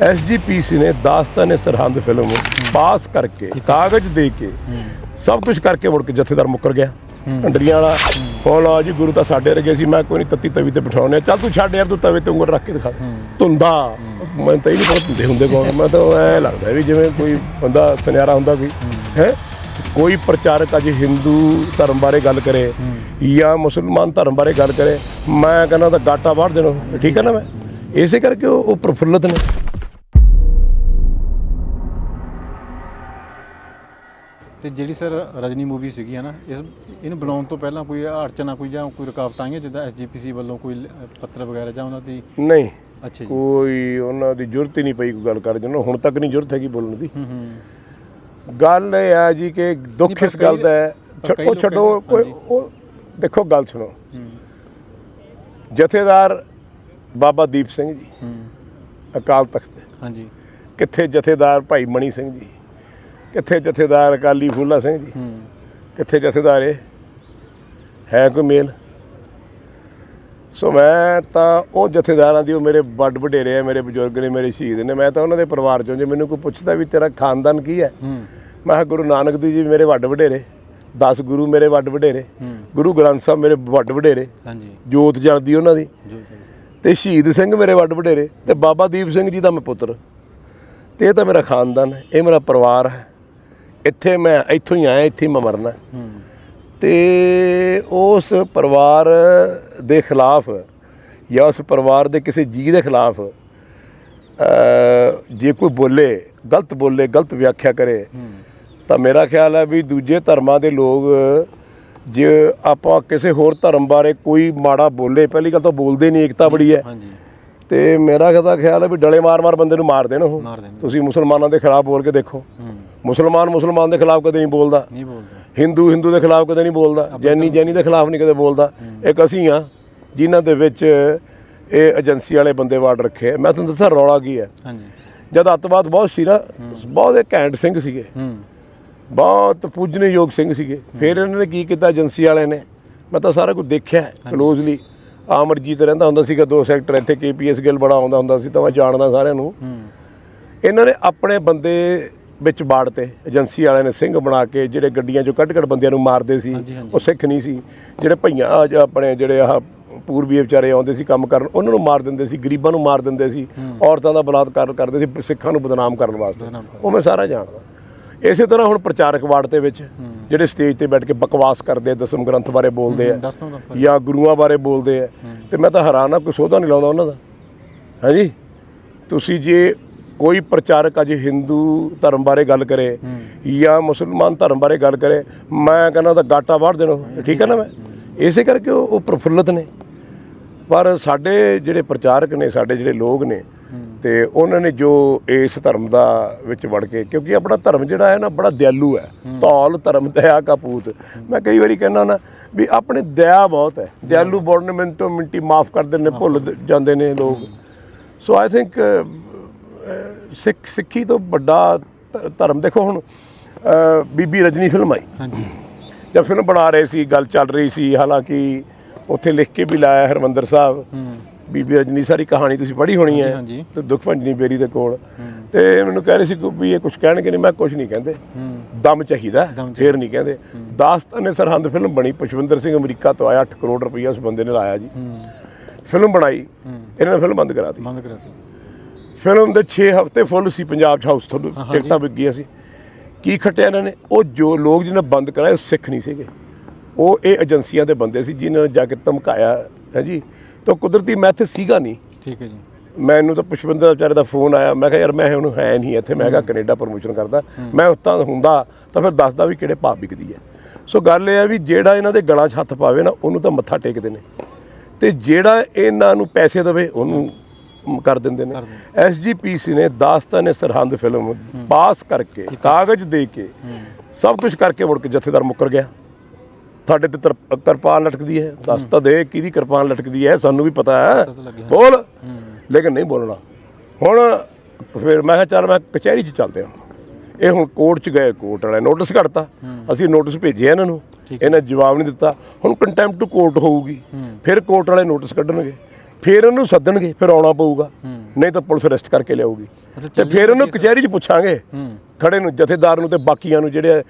SGPC ਨੇ ਦਾਸਤਾਨ Sirhind film ਪਾਸ ਕਰਕੇ ਕਾਗਜ਼ ਦੇ ਕੇ ਸਭ ਕੁਝ ਕਰਕੇ ਮੁੜ ਕੇ ਜਥੇਦਾਰ ਮੁੱਕਰ ਗਿਆ। ਅੰਡਰੀਆਂ ਵਾਲਾ। ਹੁਣ ਆ ਜੀ ਗੁਰੂ ਤਾਂ ਸਾਡੇ ਵਰਗੇ ਸੀ ਮੈਂ ਕੋਈ ਨਹੀਂ ਤੱਤੀ ਤਵੀ ਤੇ ਬਿਠਾਉਣੇ ਚੱਲ ਤੂੰ ਛੱਡ ਯਾਰ ਤੂੰ ਤਵੇ ਤੇ ਉਂਗਲ ਰੱਖ ਕੇ ਦਿਖਾ। ਧੁੰਦਾ। ਮੈਂ ਤਾਂ ਇਹ ਨਹੀਂ ਪਤਾ ਧੁੰਦੇ ਹੁੰਦੇ ਕੌਣ। ਮੈਂ ਤਾਂ ਐ ਲੱਗਦਾ ਵੀ ਜਿਵੇਂ ਕੋਈ ਬੰਦਾ ਸੁਨਿਆਰਾ ਹੁੰਦਾ ਕੋਈ। ਹੈ। ਕੋਈ ਪ੍ਰਚਾਰਕ ਅੱਜ ਹਿੰਦੂ ਧਰਮ ਬਾਰੇ ਗੱਲ ਕਰੇ ਜਾਂ ਮੁਸਲਮਾਨ ਧਰਮ ਬਾਰੇ ਗੱਲ ਕਰੇ। ਮੈਂ ਕਹਿੰਦਾ ਤਾਂ ਗਾਟਾ ਵਾੜ ਦੇਣੋ। ਠੀਕ ਹੈ ਨਾ ਮੈਂ? ਇਸੇ ਕਰਕੇ ਉਹ ਪ੍ਰਫੁੱਲਤ ਨੇ। ਤੇ ਜਿਹੜੀ ਸਰ ਰਜਨੀ ਮੂਵੀ ਸੀਗੀ ਹੈ ਨਾ ਇਸ ਇਹਨੂੰ ਬਣਾਉਣ ਤੋਂ ਪਹਿਲਾਂ ਕੋਈ ਅੜਚਨਾ ਕੋਈ ਜਾਂ ਕੋਈ ਰੁਕਾਵਟ ਆਈਆਂ ਜਿੱਦਾਂ ਐਸਜੀਪੀਸੀ ਵੱਲੋਂ ਕੋਈ ਲ- ਪੱਤਰ ਵਗੈਰਾ ਜਾਂ ਉਹਨਾਂ ਦੀ ਨਹੀਂ। ਅੱਛਾ ਜੀ। ਕੋਈ ਉਹਨਾਂ ਦੀ ਜ਼ਰੂਰਤ ਹੀ ਨਹੀਂ ਪਈ ਕੋਈ ਗੱਲ ਕਰਨ ਦੀ। ਹੁਣ ਤੱਕ ਨਹੀਂ ਜ਼ਰੂਰਤ ਹੈਗੀ ਬੋਲਣ ਦੀ। ਹੂੰ ਹੂੰ। ਗੱਲ ਇਹ ਆ ਜੀ ਕਿ ਦੁੱਖ ਪਰ ਇਸ ਗੱਲ ਦਾ ਹੈ। ਪਰ ਛੱਡ- ਕਈ ਉਹ ਲੋਕ ਛੱਡੋ ਕਹਿੰਦੇ- ਕੋਈ ਹਾਂਜੀ। ਉਹ ਦੇਖੋ ਗੱਲ ਸੁਣੋ। ਹੂੰ। ਜਥੇਦਾਰ ਬਾਬਾ ਦੀਪ ਸਿੰਘ ਜੀ ਹੂੰ। ਅਕਾਲ ਤਖਤ ਹਾਂਜੀ। ਕਿੱਥੇ ਜਥੇਦਾਰ ਭਾਈ ਮਣੀ ਸਿੰਘ ਜੀ ਕਿੱਥੇ ਜਥੇਦਾਰ ਅਕਾਲੀ ਫੂਲਾ ਸਿੰਘ ਜੀ? ਕਿੱਥੇ ਜਥੇਦਾਰ ਇਹ? ਹੈ ਕੋਈ ਮੇਲ? ਸੋ ਮੈਂ ਤਾਂ ਉਹ ਜਥੇਦਾਰਾਂ ਦੀ ਉਹ ਮੇਰੇ ਵੱਡ ਵਡੇਰੇ ਆ ਮੇਰੇ ਬਜ਼ੁਰਗ ਨੇ ਮੇਰੇ ਸ਼ਹੀਦ ਨੇ ਮੈਂ ਤਾਂ ਉਹਨਾਂ ਦੇ ਪਰਿਵਾਰ ਚੋਂ ਜੇ ਮੈਨੂੰ ਕੋਈ ਪੁੱਛਦਾ ਵੀ ਤੇਰਾ ਖਾਨਦਾਨ ਕੀ ਹੈ? ਮੈਂ ਕਿਹਾ ਗੁਰੂ ਨਾਨਕ ਦੇਵ ਜੀ ਮੇਰੇ ਵੱਡ ਵਡੇਰੇ 10 ਗੁਰੂ ਮੇਰੇ ਵੱਡ ਵਡੇਰੇ ਗੁਰੂ ਗ੍ਰੰਥ ਸਾਹਿਬ ਮੇਰੇ ਵੱਡ ਵਡੇਰੇ ਹਾਂਜੀ। ਜੋਤ ਜਲਦੀ ਉਹਨਾਂ ਦੀ। ਤੇ ਸ਼ਹੀਦ ਸਿੰਘ ਮੇਰੇ ਵੱਡ ਵਡੇਰੇ ਤੇ ਬਾਬਾ ਦੀਪ ਸਿੰਘ ਜੀ ਦਾ ਮੈਂ ਪੁੱਤਰ ਤੇ ਇਹ ਤਾਂ ਮੇਰਾ ਖਾਨਦਾਨ ਹੈ ਇਹ ਮੇਰਾ ਪਰਿਵਾਰ ਹੈ। ਇੱਥੇ ਮੈਂ ਇੱਥੋਂ ਹੀ ਆਇਆ ਇੱਥੇ ਹੀ ਮੈਂ ਮਰਨਾ। ਤੇ ਉਸ ਪਰਿਵਾਰ ਦੇ ਖਿਲਾਫ ਜਾਂ ਉਸ ਪਰਿਵਾਰ ਦੇ ਕਿਸੇ ਜੀ ਦੇ ਖਿਲਾਫ ਜੇ ਕੋਈ ਬੋਲੇ ਗਲਤ ਬੋਲੇ ਗਲਤ ਵਿਆਖਿਆ ਕਰੇ ਤਾਂ ਮੇਰਾ ਖਿਆਲ ਹੈ ਵੀ ਦੂਜੇ ਧਰਮਾਂ ਦੇ ਲੋਕ ਜੇ ਆਪਾਂ ਕਿਸੇ ਹੋਰ ਧਰਮ ਬਾਰੇ ਕੋਈ ਮਾੜਾ ਬੋਲੇ ਪਹਿਲੀ ਗੱਲ ਤਾਂ ਬੋਲਦੇ ਨਹੀਂ ਏਕਤਾ ਬੜੀ ਹੈ। ਹਾਂਜੀ। ਤੇ ਮੇਰਾ ਖਿਆਲ ਹੈ ਵੀ ਡਲੇ ਮਾਰ-ਮਾਰ ਬੰਦੇ ਨੂੰ ਮਾਰ ਦੇਣ ਉਹ। ਤੁਸੀਂ ਮੁਸਲਮਾਨਾਂ ਦੇ ਖਿਲਾਫ ਬੋਲ ਕੇ ਦੇਖੋ। ਮੁਸਲਮਾਨ ਮੁਸਲਮਾਨ ਦੇ ਖਿਲਾਫ ਕਦੇ ਨਹੀਂ ਬੋਲਦਾ। ਨਹੀਂ ਬੋਲਦੇ। ਹਿੰਦੂ ਹਿੰਦੂ ਦੇ ਖਿਲਾਫ ਕਦੇ ਨਹੀਂ ਬੋਲਦਾ। ਜੈਨੀ ਜੈਨੀ ਦੇ ਖਿਲਾਫ ਨਹੀਂ ਕਦੇ ਬੋਲਦਾ। ਇੱਕ ਅਸੀਂ ਆ ਜਿਨ੍ਹਾਂ ਦੇ ਵਿੱਚ ਇਹ ਏਜੰਸੀ ਵਾਲੇ ਬੰਦੇ ਵਾਰਡ ਰੱਖੇ। ਮੈਂ ਤੁਹਾਨੂੰ ਦੱਸਾਂ ਰੌਲਾ ਕੀ ਹੈ। ਹਾਂਜੀ। ਜਦ ਅੱਤਵਾਦ ਬਹੁਤ ਸੀ ਨਾ ਬਹੁਤ ਘੈਂਟ ਸਿੰਘ ਸੀਗੇ। ਬਹੁਤ ਪੂਜਨਯੋਗ ਸਿੰਘ ਸੀਗੇ। ਫਿਰ ਇਹਨਾਂ ਨੇ ਕੀ ਕੀਤਾ ਏਜੰਸੀ ਵਾਲਿਆਂ ਨੇ? ਮੈਂ ਤਾਂ ਸਾਰਾ ਕੁਝ ਦੇਖਿਆ ਕਲੋਜ਼ਲੀ ਆਮਰਜੀਤ ਰਹਿੰਦਾ ਹੁੰਦਾ ਸੀਗਾ ਦੋ ਸੈਕਟਰ ਇੱਥੇ ਕੇਪੀਐਸ ਗਿੱਲ ਬੜਾ ਆਉਂਦਾ ਹੁੰਦਾ ਸੀ ਤਾਂ ਮੈਂ ਜਾਣਦਾ ਸਾਰਿਆਂ ਨੂੰ। ਇਹਨਾਂ ਨੇ ਆਪਣੇ ਬੰਦੇ ਵਿੱਚ ਬਾੜ ਤੇ ਏਜੰਸੀ ਵਾਲਿਆਂ ਨੇ ਸਿੰਘ ਬਣਾ ਕੇ ਜਿਹੜੇ ਗੱਡੀਆਂ 'ਚੋਂ ਕੱਢ ਕੱਢ ਬੰਦਿਆਂ ਨੂੰ ਮਾਰਦੇ ਸੀ। ਉਹ ਸਿੱਖ ਨਹੀਂ ਸੀ। ਜਿਹੜੇ ਭਈਆਂ ਆਪਣੇ ਜਿਹੜੇ ਆਹ ਪੂਰਬੀ ਵਿਚਾਰੇ ਆਉਂਦੇ ਸੀ ਕੰਮ ਕਰਨ ਉਹਨਾਂ ਨੂੰ ਮਾਰ ਦਿੰਦੇ ਸੀ ਗਰੀਬਾਂ ਨੂੰ ਮਾਰ ਦਿੰਦੇ ਸੀ ਔਰਤਾਂ ਦਾ ਬਲਾਤਕਾਰ ਕਰਦੇ ਸੀ ਸਿੱਖਾਂ ਨੂੰ ਬਦਨਾਮ ਕਰਨ ਵਾਸਤੇ। ਉਹ ਮੈਂ ਸਾਰਾ ਜਾਣਦਾ। ਇਸੇ ਤਰ੍ਹਾਂ ਹੁਣ ਪ੍ਰਚਾਰਕ ਵਾਰਡ ਦੇ ਵਿੱਚ ਜਿਹੜੇ ਸਟੇਜ ਤੇ ਬੈਠ ਕੇ ਬਕਵਾਸ ਕਰਦੇ ਦਸਮ ਗ੍ਰੰਥ ਬਾਰੇ ਬੋਲਦੇ ਆ ਜਾਂ ਗੁਰੂਆਂ ਬਾਰੇ ਬੋਲਦੇ ਆ ਤੇ ਮੈਂ ਤਾਂ ਹੈਰਾਨ ਆ ਕੋਈ ਸੋਧਾ ਨਹੀਂ ਲਾਉਂਦਾ ਉਹਨਾਂ ਦਾ। ਹਾਂਜੀ ਤੁਸੀਂ ਜੇ ਕੋਈ ਪ੍ਰਚਾਰਕ ਅੱਜ ਹਿੰਦੂ ਧਰਮ ਬਾਰੇ ਗੱਲ ਕਰੇ ਜਾਂ ਮੁਸਲਮਾਨ ਧਰਮ ਬਾਰੇ ਗੱਲ ਕਰੇ ਮੈਂ ਕਹਿੰਦਾ ਤਾਂ ਗਾਟਾ ਵਾੜ ਦੇਣੋ ਠੀਕ ਹੈ ਨਾ ਮੈਂ? ਇਸੇ ਕਰਕੇ ਉਹ ਪ੍ਰਫੁੱਲਤ ਨੇ। ਪਰ ਸਾਡੇ ਜਿਹੜੇ ਪ੍ਰਚਾਰਕ ਨੇ ਸਾਡੇ ਜਿਹੜੇ ਲੋਕ ਨੇ ਤੇ ਉਹਨਾਂ ਨੇ ਜੋ ਇਸ ਧਰਮ ਦਾ ਵਿੱਚ ਵੜ ਕੇ ਕਿਉਂਕਿ ਆਪਣਾ ਧਰਮ ਜਿਹੜਾ ਹੈ ਨਾ ਬੜਾ ਦਿਆਲੂ ਹੈ। ਧੌਲ ਧਰਮ ਦਇਆ ਕਾ ਪੂਤ ਮੈਂ ਕਈ ਵਾਰੀ ਕਹਿੰਦਾ ਨਾ ਵੀ ਆਪਣੇ ਦਇਆ ਬਹੁਤ ਹੈ। ਦਿਆਲੂ ਬੋੜਨ ਮਿੰਟੋ ਮਿੰਟੀ ਮਾਫ ਕਰ ਦਿੰਦੇ ਨੇ ਭੁੱਲ ਜਾਂਦੇ ਨੇ ਲੋਕ। ਸੋ ਆਈ ਥਿੰਕ ਸਿੱਖ ਸਿੱਖੀ ਤੋਂ ਵੱਡਾ ਧ- ਧਰਮ ਦੇਖੋ ਹੁਣ ਅ, ਬੀਬੀ ਰਜਨੀ ਫਿਲਮ ਆਈ। ਹਾਂਜੀ। ਜਦ ਫਿਲਮ ਬਣਾ ਰਹੇ ਸੀ ਗੱਲ ਚੱਲ ਰਹੀ ਸੀ ਹਾਲਾਂਕਿ ਉੱਥੇ ਲਿਖ ਕੇ ਵੀ ਲਾਇਆ ਹਰਮੰਦਰ ਸਾਹਿਬ। ਹੂੰ। ਬੀਬੀ ਰਜਨੀ ਸਾਰੀ ਕਹਾਣੀ ਤੁਸੀਂ ਪੜ੍ਹੀ ਹੋਣੀ ਹੈ। ਹਾਂਜੀ। ਤੇ ਦੁੱਖ ਭੰਜਨੀ ਬੇਰੀ ਦੇ ਕੋਲ। ਤੇ ਮੈਨੂੰ ਕਹਿ ਰਹੇ ਸੀ ਕਿ ਵੀ ਇਹ ਕੁਝ ਕਹਿਣਗੇ ਨਹੀਂ ਮੈਂ ਕੁਝ ਨਹੀਂ ਕਹਿੰਦੇ। ਹੂੰ। ਦਮ ਚਾਹੀਦਾ ਦਮ ਫੇਰ ਨਹੀਂ ਕਹਿੰਦੇ। ਦਾਸਤਾਨ ਸਰਹੰਦ ਫਿਲਮ ਬਣੀ ਪੁਸ਼ਵਿੰਦਰ ਸਿੰਘ ਅਮਰੀਕਾ ਤੋਂ ਆਇਆ 8 ਕਰੋੜ ਰੁਪਈਆ ਉਸ ਬੰਦੇ ਨੇ ਲਾਇਆ ਜੀ। ਹੂੰ। ਫਿਲਮ ਬਣਾਈ ਇਹਨਾਂ ਨੇ ਫਿਲਮ ਬੰਦ ਕਰਾ ਦਿੱਤੀ ਬੰਦ ਕਰਾਤੀ। ਫਿਲਮ ਦੇ 6 ਹਫ਼ਤੇ ਫੁੱਲ ਸੀ ਪੰਜਾਬ ਚ ਹਾਊਸ ਹਾਂਜੀ। ਟਿਕਟਾਂ ਵਿਕ ਗਈਆਂ ਸੀ। ਕੀ ਖੱਟਿਆ ਇਹਨਾਂ ਨੇ? ਉਹ ਜੋ ਲੋਕ ਜਿਹਨੇ ਬੰਦ ਕਰਾਇਆ ਉਹ ਸਿੱਖ ਨਹੀਂ ਸੀਗੇ। ਉਹ ਇਹ ਏਜੰਸੀਆਂ ਦੇ ਬੰਦੇ ਸੀ ਜਿਨ੍ਹਾਂ ਨੇ ਜਾ ਕੇ ਧਮਕਾਇਆ ਹੈ ਜੀ ਤਾਂ ਕੁਦਰਤੀ ਮੈਂ ਇੱਥੇ ਸੀਗਾ ਨਹੀਂ। ਠੀਕ ਹੈ ਜੀ। ਮੈਨੂੰ ਤਾਂ ਪੁਸ਼ਪਿੰਦਰ ਵਿਚਾਰੇ ਦਾ ਫੋਨ ਆਇਆ ਮੈਂ ਕਿਹਾ ਯਾਰ ਮੈਂ ਉਹਨੂੰ ਹੈ ਨਹੀਂ ਇੱਥੇ। ਮੈਂ ਕਿਹਾ ਕੈਨੇਡਾ ਪ੍ਰਮੋਸ਼ਨ ਕਰਦਾ। ਮੈਂ ਉੱਤਾਂ ਹੁੰਦਾ ਤਾਂ ਫਿਰ ਦੱਸਦਾ ਵੀ ਕਿਹੜੇ ਭਾਅ ਵਿਕਦੀ ਹੈ। ਸੋ ਗੱਲ ਇਹ ਹੈ ਵੀ ਜਿਹੜਾ ਇਹਨਾਂ ਦੇ ਗਲਾਂ 'ਚ ਹੱਥ ਪਾਵੇ ਨਾ ਉਹਨੂੰ ਤਾਂ ਮੱਥਾ ਟੇਕਦੇ ਨੇ। ਤੇ ਜਿਹੜਾ ਇਹਨਾਂ ਨੂੰ ਪੈਸੇ ਦੇਵੇ ਉਹਨੂੰ ਕਰ ਦਿੰਦੇ ਨੇ। ਕਰ ਦਿੰਦੇ। ਐਸਜੀਪੀਸੀ ਨੇ ਦਾਸਤਾਨ ਸਰਹੰਦ ਫਿਲਮ ਪਾਸ ਕਰਕੇ ਕਾਗਜ਼ ਦੇ ਕੇ ਸਭ ਕੁਝ ਕਰਕੇ ਮੁੜ ਕੇ ਜਥੇਦਾਰ ਮੁੱਕਰ ਗਿਆ। ਤੁਹਾਡੇ ਤੇ ਕਿਰਪਾਨ ਲਟਕਦੀ ਹੈ। ਦੱਸ ਤਾਂ ਦੇ ਕਿਹਦੀ ਕਿਰਪਾਨ ਲਟਕਦੀ ਹੈ ਸਾਨੂੰ ਵੀ ਪਤਾ ਹੈ। ਬੋਲ। ਲੇਕਿਨ ਨਹੀਂ ਬੋਲਣਾ। ਹੁਣ ਫਿਰ ਮੈਂ ਕਿਹਾ ਚੱਲ ਮੈਂ ਕਚਹਿਰੀ 'ਚ ਚੱਲਦੇ ਹਾਂ। ਇਹ ਹੁਣ ਕੋਰਟ 'ਚ ਗਏ ਕੋਰਟ ਵਾਲੇ ਨੋਟਿਸ ਕੱਢਤਾ। ਅਸੀਂ ਨੋਟਿਸ ਭੇਜਿਆ ਇਹਨਾਂ ਨੂੰ। ਇਹਨਾਂ ਜਵਾਬ ਨਹੀਂ ਦਿੱਤਾ। ਹੁਣ ਕੰਟੈਂਪਟ ਕੋਰਟ ਹੋਊਗੀ। ਫਿਰ ਕੋਰਟ ਵਾਲੇ ਨੋਟਿਸ ਕੱਢਣਗੇ। ਫਿਰ ਇਹਨੂੰ ਸੱਦਣਗੇ ਫਿਰ ਆਉਣਾ ਪਊਗਾ। ਨਹੀਂ ਤਾਂ ਪੁਲਿਸ ਅਰੈਸਟ ਕਰਕੇ ਲਿਆਊਗੀ। ਤੇ ਫਿਰ ਉਹਨੂੰ ਕਚਹਿਰੀ 'ਚ ਪੁੱਛਾਂਗੇ। ਖੜੇ ਨੂੰ ਜਥੇਦਾਰ ਨੂੰ ਤੇ ਬਾਕੀਆਂ ਨੂੰ ਜਿਹੜੇ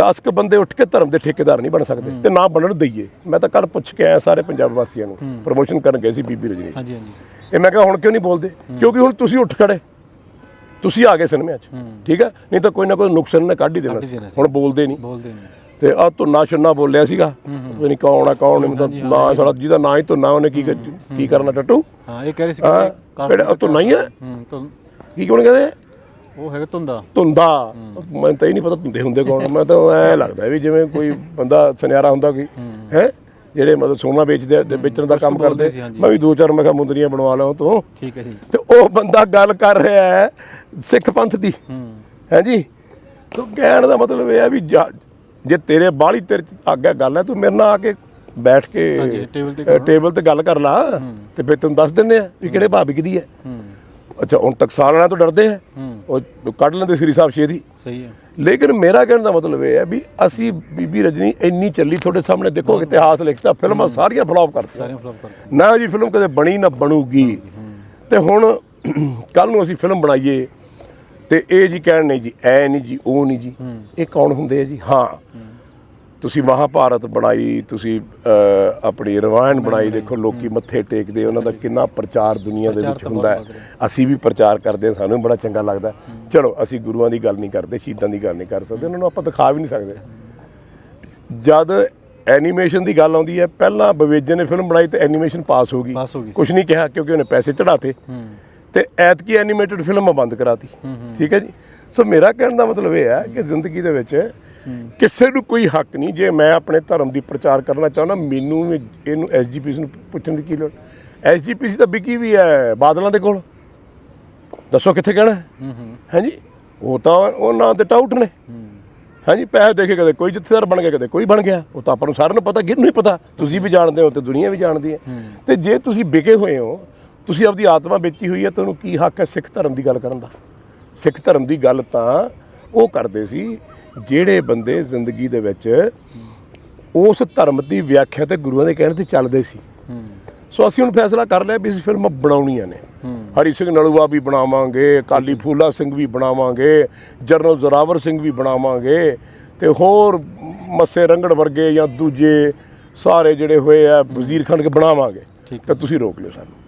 10 ਕ ਬੰਦੇ ਉੱਠ ਕੇ ਧਰਮ ਦੇ ਠੇਕੇਦਾਰ ਨਹੀਂ ਬਣ ਸਕਦੇ ਤੇ ਨਾ ਬਣਨ ਦਈਏ। ਮੈਂ ਤਾਂ ਕੱਲ ਪੁੱਛ ਕੇ ਆਇਆ ਸਾਰੇ ਪੰਜਾਬ ਵਾਸੀਆਂ ਨੂੰ। ਪ੍ਰਮੋਸ਼ਨ ਕਰਨ ਗਏ ਸੀ ਬੀਬੀ ਰਜਨੀ। ਹਾਂਜੀ ਹਾਂਜੀ। ਇਹ ਮੈਂ ਕਿਹਾ ਹੁਣ ਕਿਉਂ ਨਹੀਂ ਬੋਲਦੇ? ਕਿਉਂਕਿ ਹੁਣ ਤੁਸੀਂ ਉੱਠ ਖੜੇ। ਤੁਸੀਂ ਆ ਗਏ ਸਿਨੇਮੇ 'ਚ। ਠੀਕ ਹੈ? ਨਹੀਂ ਤਾਂ ਕੋਈ ਨਾ ਕੋਈ ਨੁਕਸਾਨ ਨੇ ਕੱਢ ਹੀ ਦੇਣਾ। ਹੁਣ ਬੋਲਦੇ ਨਹੀਂ। ਬੋਲਦੇ ਨਹੀਂ। ਤੇ ਆ ਧੁੰਨਾ ਛੁੰਨਾ ਬੋਲਿਆ ਸੀਗਾ। ਪਤਾ ਨਹੀਂ ਕੌਣ ਆ ਕੌਣ ਨਹੀਂ ਮਤਲਬ ਨਾ ਸਾਡਾ ਜਿਹਦਾ ਨਾਂ ਹੀ ਧੁੰਨਾ ਉਹਨੇ ਕੀ ਕੀ ਕਰਨਾ ਟੱਟੂ? ਹਾਂ ਇਹ ਕਹਿ ਰਹੇ ਸੀ ਕਿ ਕਾਰਟੂਨ ਕਿਹੜਾ ਉਹ ਧੁੰਨਾ ਹੀ ਹੈ? ਹੂੰ ਤਾਂ ਕੀ ਕੌਣ ਕਹਿੰਦੇ? ਉਹ ਹੈਗਾ ਧੁੰਦਾ। ਧੁੰਦਾ। ਮੈਨੂੰ ਤਾਂ ਹੀ ਨਹੀਂ ਪਤਾ ਧੁੰਦੇ ਹੁੰਦੇ ਕੌਣ ਮੈਂ ਤਾਂ ਐ ਲੱਗਦਾ ਵੀ ਜਿਵੇਂ ਕੋਈ ਬੰਦਾ ਸੁਨਿਆਰਾ ਹੁੰਦਾ ਕੋਈ ਹੈ। ਜਿਹੜੇ ਮਤਲਬ ਸੋਨਾ ਵੇਚਦੇ ਆ ਤੇ ਵੇਚਣ ਦਾ ਕੰਮ ਕਰਦੇ। ਮੈਂ ਵੀ ਦੋ ਚਾਰ ਮੈਂ ਕਿਹਾ ਮੁੰਦਰੀਆਂ ਬਣਵਾ ਲਾਂ ਤੋਂ। ਠੀਕ ਹੈ ਜੀ। ਤੇ ਉਹ ਬੰਦਾ ਗੱਲ ਕਰ ਰਿਹਾ ਹੈ ਸਿੱਖ ਪੰਥ ਦੀ। ਹੂੰ। ਹੈ ਜੀ? ਤੋ ਕਹਿਣ ਦਾ ਮਤਲਬ ਇਹ ਹੈ ਵੀ ਜਾ- ਤੇਰੇ ਬਾਹਲੀ ਤੇਰੇ ਆਗਿਆ ਗੱਲ ਹੈ ਤੂੰ ਮੇਰੇ ਨਾਲ ਆ ਕੇ ਬੈਠ ਕੇ ਹਾਂਜੀ, ਟੇਬਲ ਤੇ ਅ, ਟੇਬਲ ਤੇ ਗੱਲ ਕਰ ਲਾ ਤੇ ਫਿਰ ਤੈਨੂੰ ਦੱਸ ਦਿੰਨੇ ਆ ਵੀ ਕਿਹੜੇ ਭਾਬੀ ਦੀ ਹੈ। ਅੱਛਾ ਹੁਣ ਟਕਸਾਲ ਵਾਲਿਆਂ ਤੋਂ ਡਰਦੇ ਆ। ਹੂੰ। ਉਹ ਕੱਢ ਲੈਂਦੇ ਸ੍ਰੀ ਸਾਹਿਬ ਛੇਦੀ ਸਹੀ ਹੈ। ਲੇਕਿਨ ਮੇਰਾ ਕਹਿਣ ਦਾ ਮਤਲਬ ਇਹ ਹੈ ਵੀ ਅਸੀਂ ਬੀਬੀ ਰਜਨੀ ਇੰਨੀ ਚੱਲੀ ਤੁਹਾਡੇ ਸਾਹਮਣੇ ਦੇਖੋ ਇਤਿਹਾਸ ਲਿਖਤਾ ਫਿਲਮਾਂ ਸਾਰੀਆਂ ਫਲॉप ਕਰਤੀਆਂ ਸਾਰਿਆਂ ਫਲॉप ਕਰਦੇ ਨਾ ਜੀ ਫਿਲਮ ਕਦੇ ਬਣੀ ਨਾ ਬਣੂਗੀ। ਤੇ ਹੁਣ ਕੱਲ ਨੂੰ ਅਸੀਂ ਫਿਲਮ ਬਣਾਈਏ। ਤੇ ਇਹ ਜੀ ਕਹਿਣ ਨਹੀਂ ਜੀ ਐ ਨਹੀਂ ਜੀ ਉਹ ਨਹੀਂ ਜੀ। ਇਹ ਕੌਣ ਹੁੰਦੇ ਆ ਜੀ? ਹਾਂ। ਤੁਸੀਂ ਮਹਾਭਾਰਤ ਬਣਾਈ ਤੁਸੀਂ ਆਪਣੀ ਰਵਾਇਣ ਬਣਾਈ ਦੇਖੋ ਲੋਕੀ ਮੱਥੇ ਟੇਕਦੇ ਉਹਨਾਂ ਦਾ ਕਿੰਨਾ ਪ੍ਰਚਾਰ ਦੁਨੀਆ ਦੇ ਵਿੱਚ ਹੁੰਦਾ ਹੈ। ਅਸੀਂ ਵੀ ਪ੍ਰਚਾਰ ਕਰਦੇ ਹਾਂ ਸਾਨੂੰ ਬੜਾ ਚੰਗਾ ਲੱਗਦਾ। ਚਲੋ ਅਸੀਂ ਗੁਰੂਆਂ ਦੀ ਗੱਲ ਨਹੀਂ ਕਰਦੇ ਸ਼ਹੀਦਾਂ ਦੀ ਗੱਲ ਨਹੀਂ ਕਰ ਸਕਦੇ ਉਹਨਾਂ ਨੂੰ ਆਪਾਂ ਦਿਖਾ ਵੀ ਨਹੀਂ ਸਕਦੇ। ਜਦ ਐਨੀਮੇਸ਼ਨ ਦੀ ਗੱਲ ਆਉਂਦੀ ਹੈ ਪਹਿਲਾਂ ਬਵੇਜੇ ਨੇ ਫਿਲਮ ਬਣਾਈ ਤੇ ਐਨੀਮੇਸ਼ਨ ਪਾਸ ਹੋ ਗਈ। ਕੁਝ ਨਹੀਂ ਕਿਹਾ ਕਿਉਂਕਿ ਉਹਨੇ ਪੈਸੇ ਚੜਾਤੇ ਹੂੰ। ਤੇ ਐਤਕੀ ਐਨੀਮੇਟਡ ਫਿਲਮ ਬੰਦ ਕਰਾਤੀ। ਠੀਕ ਹੈ ਜੀ? ਸੋ ਮੇਰਾ ਕਹਿਣ ਦਾ ਮਤਲਬ ਇਹ ਹੈ ਕਿ ਜ਼ਿੰਦਗੀ ਦੇ ਵਿੱਚ ਕਿਸੇ ਨੂੰ ਕੋਈ ਹੱਕ ਨਹੀਂ। ਜੇ ਮੈਂ ਆਪਣੇ ਧਰਮ ਦੀ ਪ੍ਰਚਾਰ ਕਰਨਾ ਚਾਹੁੰਦਾ ਮੈਨੂੰ ਵੀ ਇਹਨੂੰ ਐਸਜੀਪੀਸੀ ਨੂੰ ਪੁੱਛਣ ਦੀ ਕੀ ਲੋੜ? ਐਸਜੀਪੀਸੀ ਤਾਂ ਵਿਕੀ ਵੀ ਹੈ ਬਾਦਲਾਂ ਦੇ ਕੋਲ। ਦੱਸੋ ਕਿੱਥੇ ਕਹਿਣਾ? ਹਾਂਜੀ? ਉਹ ਤਾਂ ਉਹਨਾਂ ਦੇ ਟਾਊਟ ਨੇ। ਹਾਂਜੀ? ਪੈਸੇ ਦੇ ਕੇ ਕਦੇ ਕੋਈ ਜਥੇਦਾਰ ਬਣ ਗਿਆ ਕਦੇ ਕੋਈ ਬਣ ਗਿਆ। ਉਹ ਤਾਂ ਆਪਾਂ ਨੂੰ ਸਾਰਿਆਂ ਨੂੰ ਪਤਾ ਕਿਹਨੂੰ ਨਹੀਂ ਪਤਾ। ਤੁਸੀਂ ਵੀ ਜਾਣਦੇ ਹੋ ਤੇ ਦੁਨੀਆ ਵੀ ਜਾਣਦੀ ਹੂੰ। ਤੇ ਜੇ ਤੁਸੀਂ ਵਿਕੇ ਹੋਏ ਹੋ ਤੁਸੀਂ ਆਪਦੀ ਆਤਮਾ ਵੇਚੀ ਹੋਈ ਹੈ ਤੁਹਾਨੂੰ ਕੀ ਹੱਕ ਹੈ ਸਿੱਖ ਧਰਮ ਦੀ ਗੱਲ ਕਰਨ ਦਾ? ਸਿੱਖ ਧਰਮ ਦੀ ਗੱਲ ਤਾਂ ਉਹ ਕਰਦੇ ਸੀ ਜਿਹੜੇ ਬੰਦੇ ਜ਼ਿੰਦਗੀ ਦੇ ਵਿੱਚ ਉਸ ਧਰਮ ਦੀ ਵਿਆਖਿਆ ਤੇ ਗੁਰੂਆਂ ਦੇ ਕਹਿਣ ਤੇ ਚੱਲਦੇ ਸੀ। ਸੋ ਅਸੀਂ ਹੁਣ ਫੈਸਲਾ ਕਰ ਲਿਆ ਵੀ ਅਸੀਂ ਫਿਲਮਾਂ ਬਣਾਉਣੀਆਂ ਨੇ। ਹਰੀ ਸਿੰਘ ਨਲੂਆ ਵੀ ਬਣਾਵਾਂਗੇ ਕਾਲੀ ਫੂਲਾ ਸਿੰਘ ਵੀ ਬਣਾਵਾਂਗੇ ਜਰਨਲ ਜ਼ੋਰਾਵਰ ਸਿੰਘ ਵੀ ਬਣਾਵਾਂਗੇ ਤੇ ਹੋਰ ਮੱਸੇ ਰੰਗੜ ਵਰਗੇ ਜਾਂ ਦੂਜੇ ਸਾਰੇ ਜਿਹੜੇ ਹੋਏ ਆ ਵਜ਼ੀਰ ਖਾਨ ਕੇ ਬਣਾਵਾਂਗੇ। ਤਾਂ ਤੁਸੀਂ ਰੋਕ ਲਿਓ ਸਾਨੂੰ।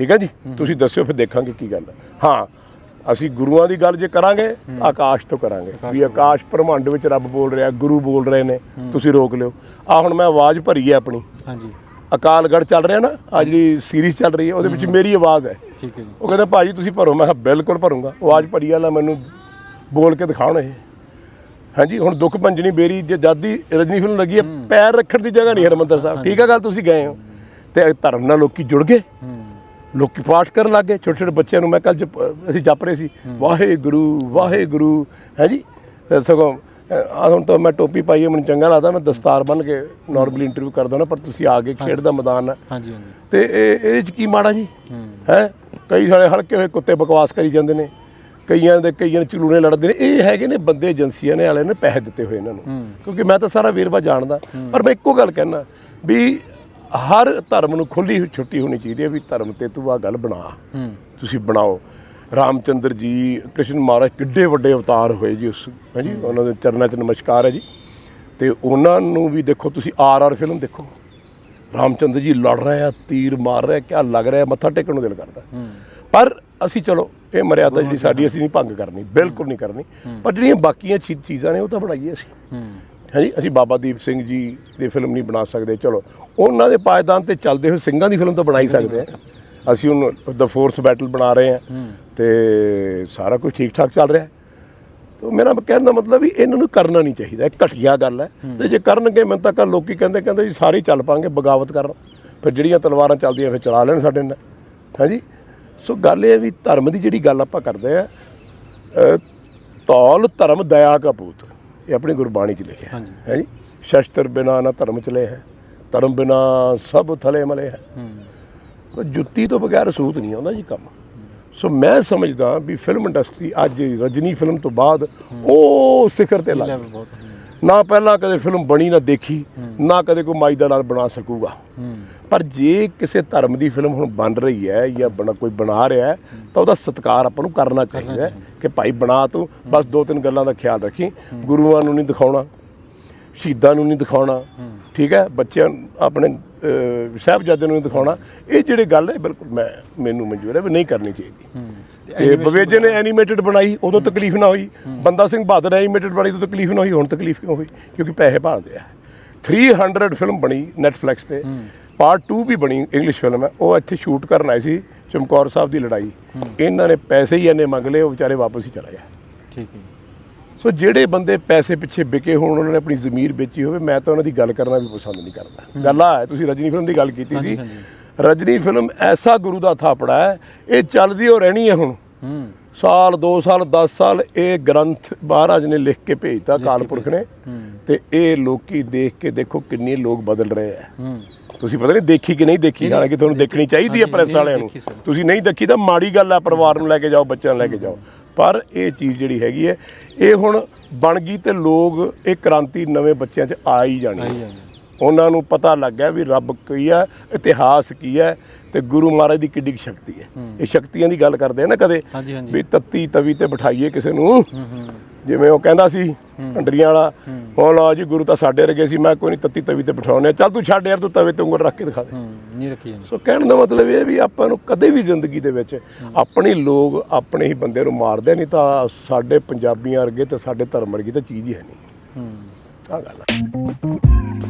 ਠੀਕ ਹੈ ਜੀ? ਤੁਸੀਂ ਦੱਸਿਓ ਫਿਰ ਦੇਖਾਂਗੇ ਕੀ ਗੱਲ ਹੈ। ਹਾਂ ਅਸੀਂ ਗੁਰੂਆਂ ਦੀ ਗੱਲ ਜੇ ਕਰਾਂਗੇ ਆਕਾਸ਼ ਤੋਂ ਕਰਾਂਗੇ। ਵੀ ਆਕਾਸ਼ ਬ੍ਰਹਮੰਡ ਵਿੱਚ ਰੱਬ ਬੋਲ ਰਿਹਾ ਗੁਰੂ ਬੋਲ ਰਹੇ ਨੇ ਤੁਸੀਂ ਰੋਕ ਲਿਓ। ਆ ਹੁਣ ਮੈਂ ਆਵਾਜ਼ ਭਰੀ ਹੈ ਆਪਣੀ। ਹਾਂਜੀ। ਅਕਾਲਗੜ੍ਹ ਚੱਲ ਰਿਹਾ ਨਾ ਆ ਜਿਹੜੀ ਸੀਰੀਜ਼ ਚੱਲ ਰਹੀ ਹੈ ਉਹਦੇ ਵਿੱਚ ਮੇਰੀ ਆਵਾਜ਼ ਹੈ। ਠੀਕ ਹੈ ਜੀ। ਉਹ ਕਹਿੰਦਾ ਭਾਜੀ ਤੁਸੀਂ ਭਰੋ। ਮੈਂ ਕਿਹਾ ਬਿਲਕੁਲ ਭਰੂੰਗਾ। ਆਵਾਜ਼ ਭਰੀ ਵਾਲਾ ਮੈਨੂੰ ਬੋਲ ਕੇ ਦਿਖਾਉਣ ਇਹ। ਹਾਂਜੀ ਹੁਣ ਦੁੱਖ ਭੰਜਣੀ ਬੇਰੀ ਜੇ ਜਾਦੀ ਰਜਨੀ ਫਿਲਮ ਲੱਗੀ ਹੈ ਪੈਰ ਰੱਖਣ ਦੀ ਜਗ੍ਹਾ ਨਹੀਂ ਹਰਮੰਦਰ ਸਾਹਿਬ। ਠੀਕ ਹੈ ਗੱਲ ਤੁਸੀਂ ਗਏ ਹੋ। ਤੇ ਧਰਮ ਨਾਲ ਲੋਕੀ ਜੁੜ ਗਏ। ਲੋਕੀ ਪਾਠ ਕਰਨ ਲੱਗ ਛੋਟੇ ਛੋਟੇ ਬੱਚਿਆਂ ਨੂੰ ਮੈਂ ਕੱਲ ਅਸੀਂ ਜਪ ਰਹੇ ਸੀ ਵਾਹਿਗੁਰੂ ਵਾਹਿਗੁਰੂ ਹੈ ਜੀ? ਸਗੋਂ ਹੁਣ ਤਾਂ ਮੈਂ ਟੋਪੀ ਪਾਈ ਹੈ ਮੈਨੂੰ ਚੰਗਾ ਲੱਗਦਾ ਮੈਂ ਦਸਤਾਰ ਬੰਨ ਕੇ ਨਾਰਮਲ ਇੰਟਰਵਿਊ ਕਰਦਾ ਨਾ ਪਰ ਤੁਸੀਂ ਆ ਕੇ ਖੇਡ ਦਾ ਮੈਦਾਨ ਹੈ। ਹਾਂਜੀ ਹਾਂਜੀ। ਤੇ ਇਹ ਇਹਦੇ ਚ ਕੀ ਮਾੜਾ ਜੀ? ਹੂੰ। ਕਈ ਸਾਰੇ ਹਲਕੇ ਹੋਏ ਕੁੱਤੇ ਬਕਵਾਸ ਕਰੀ ਜਾਂਦੇ ਨੇ ਕਈਆਂ ਦੇ ਕਈਆਂ ਚਲੂਣੇ ਲੜਦੇ ਨੇ ਇਹ ਹੈਗੇ ਨੇ ਬੰਦੇ ਏਜੰਸੀਆਂ ਨੇ ਵਾਲੇ ਨੇ ਪੈਸੇ ਦਿੱਤੇ ਹੋਏ ਇਹਨਾਂ ਨੂੰ। ਕਿਉਂਕਿ ਮੈਂ ਤਾਂ ਸਾਰਾ ਵੇਰਵਾ ਜਾਣਦਾ ਪਰ ਮੈਂ ਇੱਕੋ ਗੱਲ ਕਹਿਣਾ ਵੀ ਹਰ ਧਰਮ ਨੂੰ ਖੁੱਲੀ ਛੁੱਟੀ ਹੋਣੀ ਚਾਹੀਦੀ ਹੈ ਵੀ ਧਰਮ ਤੇ ਤੂੰ ਆ ਗੱਲ ਬਣਾ। ਹੂੰ। ਤੁਸੀਂ ਬਣਾਓ। ਰਾਮਚੰਦਰ ਜੀ ਕ੍ਰਿਸ਼ਨ ਮਹਾਰਾਜ ਕਿੱਡੇ ਵੱਡੇ ਅਵਤਾਰ ਹੋਏ ਜੀ ਉਸ ਹੈ ਜੀ? ਉਹਨਾਂ ਦੇ ਚਰਨਾਂ 'ਚ ਨਮਸਕਾਰ ਹੈ ਜੀ। ਤੇ ਉਹਨਾਂ ਨੂੰ ਵੀ ਦੇਖੋ ਤੁਸੀਂ ਆਰ ਆਰ ਫਿਲਮ ਦੇਖੋ। ਰਾਮਚੰਦਰ ਜੀ ਲੜ ਰਹੇ ਆ ਤੀਰ ਮਾਰ ਰਹੇ ਕਿਆ ਲੱਗ ਰਿਹਾ ਮੱਥਾ ਟੇਕਣ ਨੂੰ ਦਿਲ ਕਰਦਾ। ਪਰ ਅਸੀਂ ਚਲੋ ਇਹ ਮਰਿਆਦਾ ਜਿਹੜੀ ਸਾਡੀ ਅਸੀਂ ਨਹੀਂ ਭੰਗ ਕਰਨੀ ਬਿਲਕੁਲ ਨਹੀਂ ਕਰਨੀ। ਪਰ ਜਿਹੜੀਆਂ ਬਾਕੀਆਂ ਚੀਜ਼ਾਂ ਨੇ ਉਹ ਤਾਂ ਬਣਾਈਏ ਅਸੀਂ। ਹੂੰ। ਹਾਂਜੀ ਅਸੀਂ ਬਾਬਾ ਦੀਪ ਸਿੰਘ ਜੀ ਦੀ ਫਿਲਮ ਨਹੀਂ ਬਣਾ ਸਕਦੇ। ਚਲੋ ਉਹਨਾਂ ਦੇ ਪਾਇਦਾਨ ਤੇ ਚੱਲਦੇ ਹੋਏ ਸਿੰਘਾਂ ਦੀ ਫਿਲਮ ਤਾਂ ਬਣਾ ਹੀ ਸਕਦੇ ਆ ਅਸੀਂ ਹੁਣ ਦ ਫੋਰਸ ਬੈਟਲ ਬਣਾ ਰਹੇ ਹੂੰ ਤੇ ਸਾਰਾ ਕੁਝ ਠੀਕ ਠਾਕ ਚੱਲ ਰਿਹਾ। ਹੈ ਤਾਂ ਮੇਰਾ ਕਹਿਣ ਦਾ ਮਤਲਬ ਵੀ ਇਹਨਾਂ ਨੂੰ ਕਰਨਾ ਨਹੀਂ ਚਾਹੀਦਾ। ਇਹ ਘਟੀਆ ਗੱਲ ਹੈ। ਤੇ ਜੇ ਕਰਨਗੇ ਮੈਨੂੰ ਤਾਂ ਕੱਲ ਲੋਕੀ ਕਹਿੰਦੇ ਕਹਿੰਦੇ ਜੀ ਸਾਰੇ ਚੱਲ ਪਾਂਗੇ ਬਗਾਵਤ ਕਰਨ ਫਿਰ ਜਿਹੜੀਆਂ ਤਲਵਾਰਾਂ ਚੱਲਦੀਆਂ ਫਿਰ ਚਲਾ ਲੈਣ ਸਾਡੇ ਨਾਲ। ਹਾਂਜੀ ਸੋ ਗੱਲ ਇਹ ਵੀ ਧਰਮ ਦੀ ਜਿਹੜੀ ਗੱਲ ਆਪਾਂ ਕਰਦੇ ਆ ਧੌਲ ਧਰਮ ਦਇਆ ਕਾ ਪੂਤ। ਇਹ ਆਪਣੀ ਗੁਰਬਾਣੀ 'ਚ ਲਿਖਿਆ ਹਾਂਜੀ। ਹੈ ਜੀ? ਸ਼ਸਤਰ ਬਿਨਾ ਨਾ ਧਰਮ ਚਲੇ ਹੈ। ਧਰਮ ਬਿਨਾ ਸਭ ਥਲੇ ਮਲੇ ਹੈ। ਹੂੰ। ਤਾਂ ਜੁੱਤੀ ਤੋਂ ਬਗੈਰ ਸੂਤ ਨਹੀਂ ਆਉਂਦਾ ਜੀ ਕੰਮ। ਸੋ ਮੈਂ ਸਮਝਦਾ ਵੀ ਫਿਲਮ ਇੰਡਸਟਰੀ ਅੱਜ ਰਜਨੀ ਫਿਲਮ ਤੋਂ ਬਾਅਦ ਉਹ ਸਿਖਰ ਤੇ ਲੱਗ। ਲੈਵਲ ਬਹੁਤ ਹੂੰ। ਨਾ ਪਹਿਲਾਂ ਕਦੇ ਫਿਲਮ ਬਣੀ ਨਾ ਦੇਖੀ ਨਾ ਕਦੇ ਕੋਈ ਮਾਈ ਦਾ ਨਾਲ ਬਣਾ ਸਕੂਗਾ। ਪਰ ਜੇ ਕਿਸੇ ਧਰਮ ਦੀ ਫਿਲਮ ਹੁਣ ਬਣ ਰਹੀ ਹੈ ਜਾਂ ਬਣਾ ਕੋਈ ਬਣਾ ਰਿਹਾ ਹੈ ਤਾਂ ਉਹਦਾ ਸਤਿਕਾਰ ਆਪਾਂ ਨੂੰ ਕਰਨਾ ਚਾਹੀਦਾ ਕਿ ਭਾਈ ਬਣਾ ਤੂੰ ਬਸ ਦੋ ਤਿੰਨ ਗੱਲਾਂ ਦਾ ਖਿਆਲ ਰੱਖੀ। ਗੁਰੂਆਂ ਨੂੰ ਨਹੀਂ ਦਿਖਾਉਣਾ ਸ਼ਹੀਦਾਂ ਨੂੰ ਨਹੀਂ ਦਿਖਾਉਣਾ ਠੀਕ ਹੈ? ਬੱਚਿਆਂ ਆਪਣੇ ਅਹ, ਸਾਹਿਬਜ਼ਾਦਿਆਂ ਨੂੰ ਦਿਖਾਉਣਾ। ਇਹ ਜਿਹੜੇ ਗੱਲ ਹੈ ਬਿਲਕੁਲ ਮੈਂ ਮੈਨੂੰ ਮਨਜ਼ੂਰ ਹੈ ਵੀ ਨਹੀਂ ਕਰਨੀ ਚਾਹੀਦੀ। ਤੇ ਤੇ ਬਵੇਜੇ ਨੇ ਐਨੀਮੇਟਡ ਬਣਾਈ ਉਦੋਂ ਤਕਲੀਫ ਨਾ ਹੋਈ। ਬੰਦਾ ਸਿੰਘ ਬਹਾਦਰ ਐਨੀਮੇਟਡ ਬਣਾਈ ਉਦੋਂ ਤਕਲੀਫ ਨਾ ਹੋਈ ਹੁਣ ਤਕਲੀਫ ਕਿਉਂ ਹੋਈ? ਕਿਉਂਕਿ ਪੈਸੇ ਭਾਲਦੇ ਆ। 300 ਫਿਲਮ ਬਣੀ ਨੈਟਫਲਿਕਸ ਤੇ। ਪਾਰਟ 2 ਵੀ ਬਣੀ ਇੰਗਲਿਸ਼ ਫਿਲਮ ਹੈ। ਉਹ ਇੱਥੇ ਸ਼ੂਟ ਕਰਨ ਆਏ ਸੀ ਚਮਕੌਰ ਸਾਹਿਬ ਦੀ ਲੜਾਈ। ਇਹਨਾਂ ਨੇ ਪੈਸੇ ਹੀ ਇੰਨੇ ਮੰਗ ਲਏ ਉਹ ਵਿਚਾਰੇ ਵਾਪਸ ਹੀ ਚਲਾ ਗਿਆ ਠੀਕ ਹੈ ਸੋ ਜਿਹੜੇ ਬੰਦੇ ਪੈਸੇ ਪਿੱਛੇ ਵਿਕੇ ਹੋਣ ਉਹਨਾਂ ਨੇ ਆਪਣੀ ਜ਼ਮੀਰ ਵੇਚੀ ਹੋਵੇ ਮੈਂ ਤਾਂ ਉਹਨਾਂ ਦੀ ਗੱਲ ਕਰਨਾ ਵੀ ਪਸੰਦ ਨਹੀਂ ਕਰਦਾ। ਗੱਲ ਆ ਤੁਸੀਂ ਰਜਨੀ ਫਿਲਮ ਦੀ ਗੱਲ ਕੀਤੀ ਸੀ। ਰਜਨੀ ਫਿਲਮ ਐਸਾ ਗੁਰੂ ਦਾ ਥਾਪੜਾ ਹੈ ਇਹ ਚੱਲਦੀ ਹੋ ਰਹਿਣੀ ਹੈ ਹੁਣ। ਸਾਲ 2 ਸਾਲ 10 ਸਾਲ ਇਹ ਗ੍ਰੰਥ ਮਹਾਰਾਜ ਨੇ ਲਿਖ ਕੇ ਭੇਜਤਾ ਕਾਲਪੁਰਖ ਨੇ। ਤੇ ਇਹ ਲੋਕੀ ਦੇਖ ਕੇ ਦੇਖੋ ਕਿੰਨੇ ਲੋਕ ਬਦਲ ਰਹੇ ਆ ਹੂੰ। ਤੁਸੀਂ ਪਤਾ ਨਹੀਂ ਦੇਖੀ ਕਿ ਨਹੀਂ ਦੇਖੀ ਹਾਲਾਂਕਿ ਤੁਹਾਨੂੰ ਦੇਖਣੀ ਚਾਹੀਦੀ ਹੈ ਪ੍ਰੈਸ ਵਾਲਿਆਂ ਨੂੰ। ਤੁਸੀਂ ਨਹੀਂ ਦੇਖੀ ਤਾਂ ਮਾੜੀ ਗੱਲ ਹੈ ਪਰਿਵਾਰ ਨੂੰ ਲੈ ਕੇ ਜਾਓ ਬੱਚਿਆਂ ਨੂੰ ਲੈ ਕੇ ਜਾਓ। ਪਰ ਇਹ ਚੀਜ਼ ਜਿਹੜੀ ਹੈਗੀ ਹੈ ਇਹ ਹੁਣ ਬਣ ਗਈ ਤੇ ਲੋਕ ਇਹ ਕ੍ਰਾਂਤੀ ਨਵੇਂ ਬੱਚਿਆਂ 'ਚ ਆ ਹੀ ਜਾਣੀ ਹੈ। ਉਹਨਾਂ ਨੂੰ ਪਤਾ ਲੱਗ ਗਿਆ ਵੀ ਰੱਬ ਕੀ ਹੈ ਇਤਿਹਾਸ ਕੀ ਹੈ ਤੇ ਗੁਰੂ ਮਹਾਰਾਜ ਦੀ ਕਿੱਡੀ ਸ਼ਕਤੀ ਹੈ। ਇਹ ਸ਼ਕਤੀਆਂ ਦੀ ਗੱਲ ਕਰਦੇ ਆ ਨਾ ਕਦੇ ਵੀ ਤੱਤੀ ਤਵੀ ਤੇ ਬਿਠਾਈਏ ਕਿਸੇ ਨੂੰ। ਜਿਵੇਂ ਉਹ ਕਹਿੰਦਾ ਸੀ ਢੰਡਰੀਆਂ ਵਾਲਾ ਹੂੰ। ਹੁਣ ਲਓ ਜੀ ਗੁਰੂ ਤਾਂ ਸਾਡੇ ਵਰਗੇ ਸੀ ਮੈਂ ਕੋਈ ਨਹੀਂ ਤੱਤੀ ਤਵੀ ਤੇ ਬਿਠਾਉਣੇ। ਚੱਲ ਤੂੰ ਛੱਡ ਯਾਰ ਤੂੰ ਤਵੇ ਤੇ ਉਂਗਲ ਰੱਖ ਕੇ ਦਿਖਾ ਦੇ। ਨਹੀਂ ਰੱਖੀ ਜਾਂਦੀ। ਸੋ ਕਹਿਣ ਦਾ ਮਤਲਬ ਇਹ ਵੀ ਆਪਾਂ ਨੂੰ ਕਦੇ ਵੀ ਜ਼ਿੰਦਗੀ ਦੇ ਵਿੱਚ ਆਪਣੇ ਲੋਕ ਆਪਣੇ ਹੀ ਬੰਦੇ ਨੂੰ ਮਾਰਦੇ ਨਹੀਂ ਤਾਂ ਸਾਡੇ ਪੰਜਾਬੀਆਂ ਵਰਗੇ ਤੇ ਸਾਡੇ ਧਰਮ ਵਰਗੀ ਤਾਂ ਚੀਜ਼ ਹੀ ਹੈ ਨਹੀਂ। ਹੂੰ। ਆ ਗੱਲ ਹੈ